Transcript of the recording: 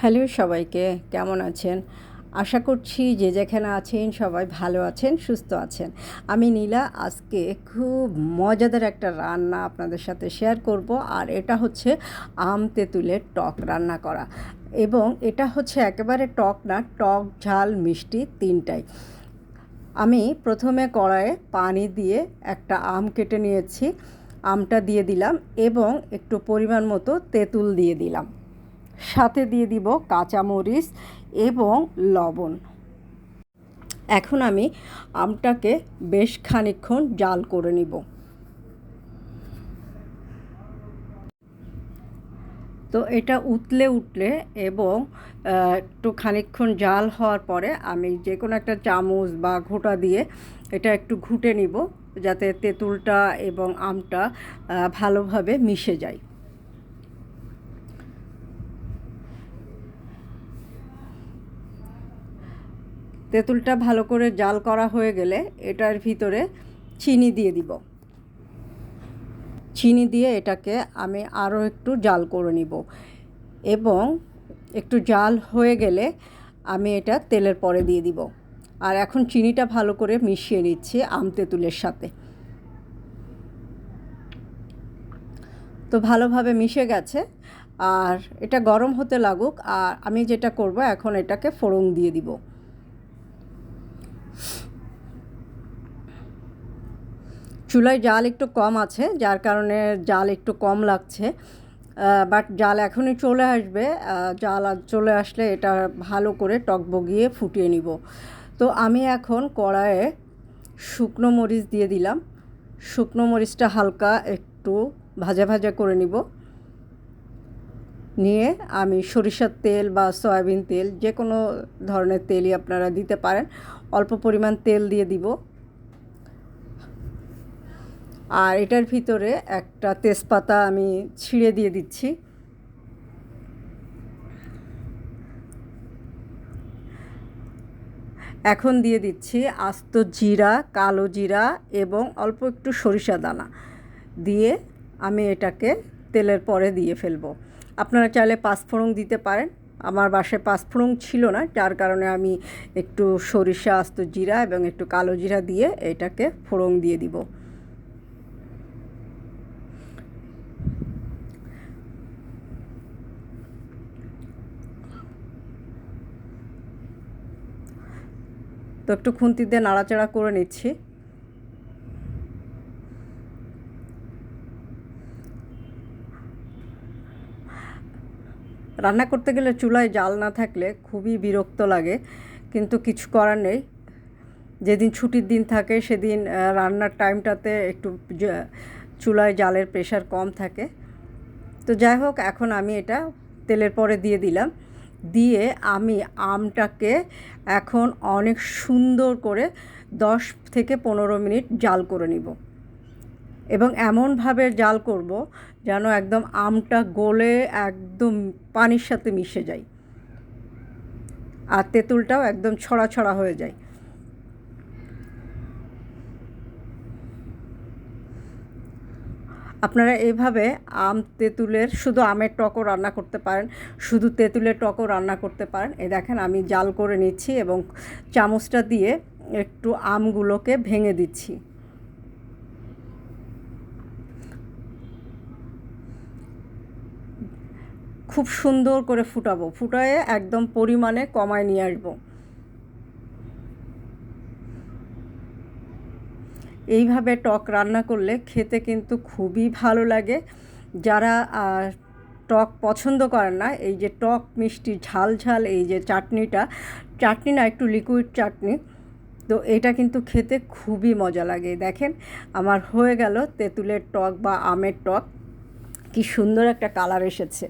Hello সবাইকে, কেমন আছেন? আশা করছি যে যেখানে আছেন সবাই ভালো আছেন, সুস্থ আছেন। আমি নীলা, আজকে খুব মজাদার একটা রান্না আপনাদের সাথে শেয়ার করব, আর এটা হচ্ছে আম তেঁতুলের টক রান্না করা। এবং এটা হচ্ছে একেবারে টক না, টক, ঝাল, মিষ্টি তিনটাই। আমি প্রথমে কড়াইয়ে পানি দিয়ে একটা আম কেটে নিয়েছি, আমটা দিয়ে দিলাম এবং একটু পরিমাণ মতো তেঁতুল দিয়ে দিলাম। সাথে দিয়ে দিব কাঁচামরিচ এবং লবণ। এখন আমি আমটাকে বেশ খানিকক্ষণ জাল করে নিব। তো এটা উতলে উঠলে এবং একটু খানিকক্ষণ জাল হওয়ার পরে আমি যে কোনো একটা চামচ বা ঘোটা দিয়ে এটা একটু ঘুটে নিব, যাতে তেঁতুলটা এবং আমটা ভালোভাবে মিশে যায়। তেঁতুলটা ভালো করে জাল করা হয়ে গেলে এটার ভিতরে চিনি দিয়ে দিব। চিনি দিয়ে এটাকে আমি আরও একটু জাল করে নিব। এবং একটু জাল হয়ে গেলে আমি এটা তেলের পরে দিয়ে দিব। আর এখন চিনিটা ভালো করে মিশিয়ে নিচ্ছি আম তেঁতুলের সাথে। তো ভালোভাবে মিশে গেছে। আর এটা গরম হতে লাগুক, আর আমি যেটা করব এখন এটাকে ফোড়ন দিয়ে দিব। চুলায় জাল একটু কম আছে, যার কারণে জাল একটু কম লাগছে। বাট জাল এখনই চলে আসবে জাল চলে আসলে এটা ভালো করে টক বগিয়ে ফুটিয়ে নিব। তো আমি এখন কড়াইয়ে শুকনো মরিচ দিয়ে দিলাম। শুকনো মরিচটা হালকা একটু ভাজা ভাজা করে নিব। নিয়ে আমি সরিষার তেল বা সয়াবিন তেল যে কোনো ধরনের তেলই আপনারা দিতে পারেন, অল্প পরিমাণ তেল দিয়ে দিব। আর এটার ভিতরে একটা তেজপাতা আমি ছিঁড়ে দিয়ে দিচ্ছি। এখন দিয়ে দিচ্ছি আস্ত জিরা, কালো জিরা এবং অল্প একটু সরিষা দানা। দিয়ে আমি এটাকে তেলের পরে দিয়ে ফেলব। আপনারা চাইলে পাঁচফোড়ন দিতে পারেন। আমার বাসায় পাঁচফোড়ন ছিল না, যার কারণে আমি একটু সরিষা, আস্ত জিরা এবং একটু কালো জিরা দিয়ে এটাকে ফোড়ন দিয়ে দিব। তো একটু খুন্তি দিয়ে নাড়াচাড়া করে নিচ্ছি। রান্না করতে গেলে চুলায় জাল না থাকলে খুবই বিরক্ত লাগে, কিন্তু কিছু করার নেই। যেদিন ছুটির দিন থাকে, সেদিন রান্নার টাইমটাতে একটু চুলায় জালের প্রেশার কম থাকে। তো যাই হোক, এখন আমি এটা তেলের পরে দিয়ে দিলাম। দিয়ে আমি আমটাকে এখন অনেক সুন্দর করে দশ থেকে পনেরো মিনিট জাল করে নিব। এবং এমনভাবে জাল করব যেন একদম আমটা গলে একদম পানির সাথে মিশে যায়। আর তেঁতুলটাও একদম ছড়া ছড়া হয়ে যায়। আপনারা এইভাবে আম, তেঁতুলের শুধু আমের টকও রান্না করতে পারেন, শুধু তেঁতুলের টকও রান্না করতে পারেন। এ দেখেন, আমি জাল করে নিচ্ছি এবং চামচটা দিয়ে একটু আমগুলোকে ভেঙে দিচ্ছি। খুব সুন্দর করে ফুটাবো। ফুটায়ে একদম পরিমাণে কমায় নিয়ে আসব। এইভাবে টক রান্না করলে খেতে কিন্তু খুবই ভালো লাগে। যারা টক পছন্দ করেন না, এই যে টক মিষ্টি ঝাল ঝাল এই যে চাটনিটা, চাটনি না একটু লিকুইড চাটনি, তো এটা কিন্তু খেতে খুবই মজা লাগে। দেখেন, আমার হয়ে গেল তেঁতুলের টক বা আমের টক। কি সুন্দর একটা কালার এসেছে।